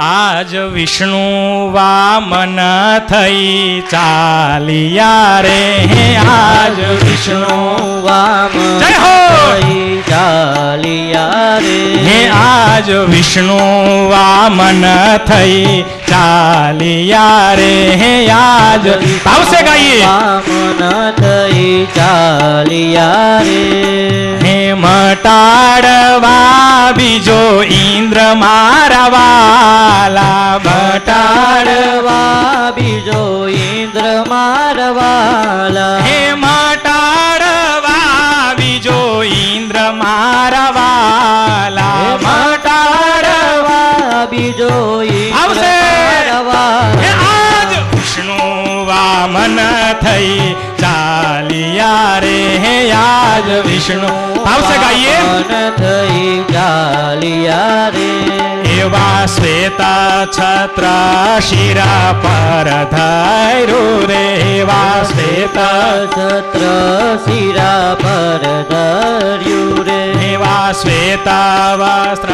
આજ વિષ્ણુ વામન થઈ ચાલિયા રે. હે આજ વિષ્ણુ વામન થઈ ચાલિયા રે. હે આજ વિષ્ણુ વામન થઈ ચાલિયા રે. હે આજ આવશે ગાઈએ. વામન થઈ ચાલિયા રે. હે મટાડવા બીજો ઇન્દ્ર મારા વાલા મટાડવા બીજો ઇન્દ્ર મારવાલા હે મટાડવા બીજો ઇન્દ્ર મારા વાલા મટાડવા મટાડવા બીજો આવશે. આજ વિષ્ણુ વામન થઈ ચાલિયા રે. હે આજ વિષ્ણુ से आवश्यकालि एवा श्वेता छत्र शिरा पर धैरो रे श्वेतासत्र शिरा परधर्यु रे। देवा श्वेता वस्त्र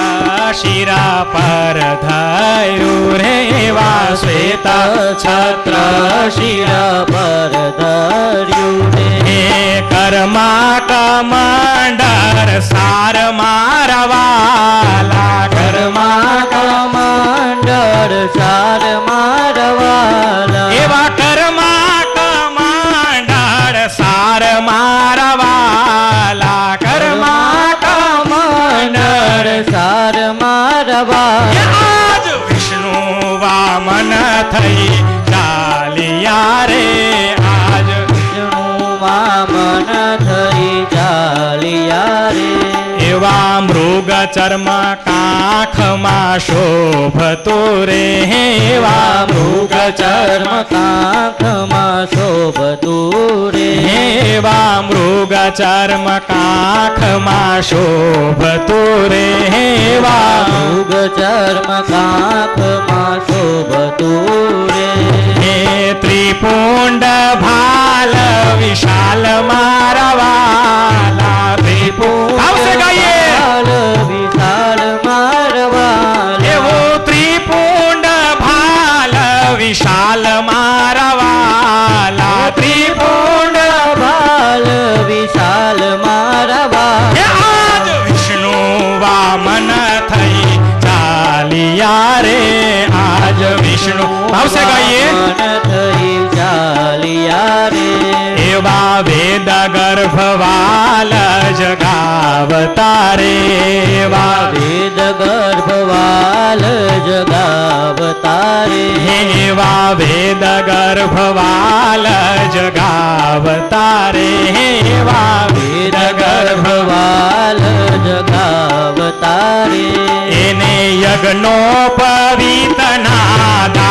शिरा पर परधयु रे। वा श्वेता छत्र शिरा परधर्यु रे। कर्मा कमांडर सार मारवाला कर्मा कमांडर सार मारवाला एवा આજ વિષ્ણુ વામન થઈ ચાલિયા રે. આજ વિષ્ણુ વામન થઈ ચાલિયા રે. એવા મૃગ ચર્મ કાખમાં શોભતો રે એવા મૃગ ચર્મ કાખમાં શોભતો રે એવા મૃગ ચર્મ કાખમાં શોભતો રે એવા મૃગ ચર્મ કાખમાં શોભતો રે ત્રિપુંડ ભાલ વિશાલ મારવાલા ગર્ભવાલ જગાવતા રે વેદ ગર્ભવાલ જગાવતા રે એવા વેદ ગર્ભવાલ જગાવતા રે વેદ ગર્ભ ગર્ભવાલ જગાવતા રે એને યજ્ઞો પવિતના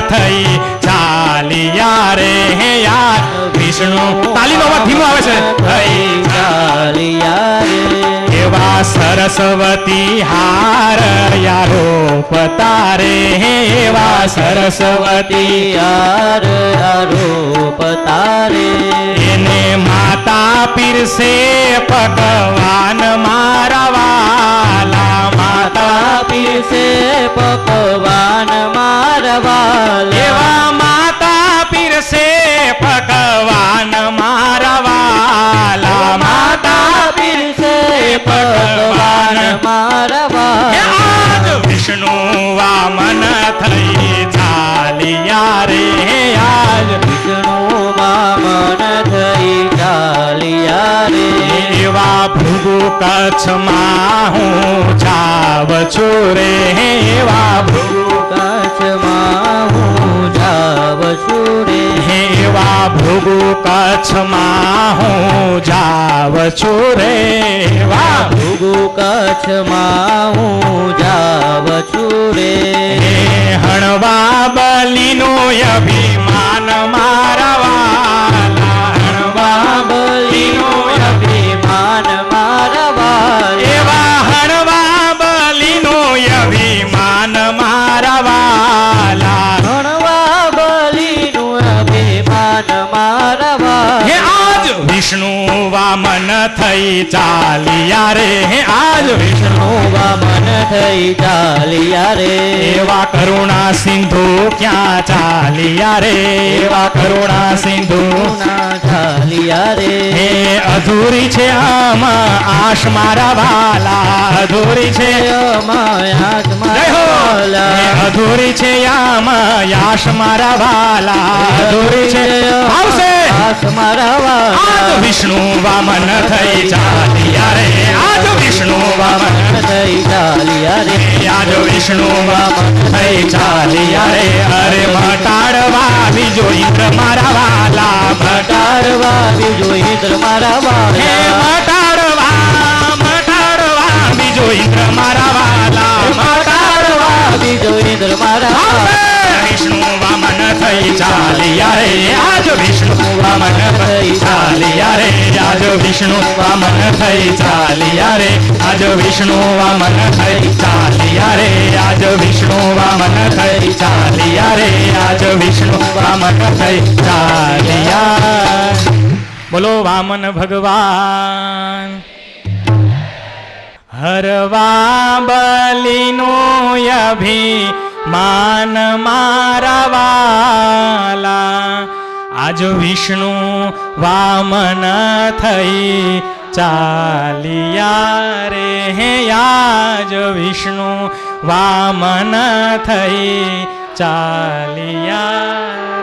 થઈ ચાલિયા રે હે યાર. વિષ્ણુ તાલીનો અવાજ ધીમો આવે છે. થઈ ચાલિયા રે. એવા સરસ્વતી હાર યારો પતારે એવા સરસ્વતી હાર યારો તારે એને માતા પીરસે ભગવાન મારા વાલા. માતા પીરસે પકવાન વિષ્ણુ વામન થઈ ચાલિયા રે આજ. વિષ્ણુ વામન થઈ ચાલિયા રે એવા ભૃગુ કચ્છમાં હું જાવ છું રે એવા ભૃગુ. કચ્છમાં હું જાવ છું રે એવા ભૃગુ કચ્છમાં હું જાવ છું રે એવા. ભૃગુ કચ્છમાં હું વામન થઈ ચાલિયા રે. આજ વિષ્ણુ વામન થઈ ચાલિયા રે. એવા કરુણા સિંધુ ક્યાં ચાલિયા રે? એવા કરુણા સિંધુ ચાલિયા રે? હે અધૂરી છે આમાં આશ મારા વાલા. અધૂરી છે માયા જય હો! હે અધૂરી છે આમાં યાશ મારા વાલા. અધૂરી છે આવશે! આશ મારા વાલા. વિષ્ણુ વામન થઈ ચાલિયા રે આજ વિષ્ણુ વામન થઈ ચાલ્યા રે આજ વિષ્ણુ વામન થઈ ચાલિયા રે અરે મટાડવા બીજો ઇન્દ્ર મારા વાલા મટાડવા બીજો ઇન્દ્ર મારા વાલા મટાડવા મટાડવા બીજો ઇન્દ્ર મારા વાલા મટાડવા બીજો ઇન્દ્ર મારા વિષ્ણુ વામન ભઈ ચાલિયા રે આજ વિષ્ણુ વામન ભઈ ચાલિયા રે આજ વિષ્ણુ વામન ભઈ ચાલિયા રે આજ વિષ્ણુ વામન ભઈ ચાલિયા રે આજ વિષ્ણુ વામન ભઈ ચાલિયા બોલો વામન ભગવાન. હરવા બલિનો અભિમાન મારા વાલા. આજ વિષ્ણુ વામન થઈ ચાલિયા રે. હે આજ વિષ્ણુ વામન થઈ ચાલિયા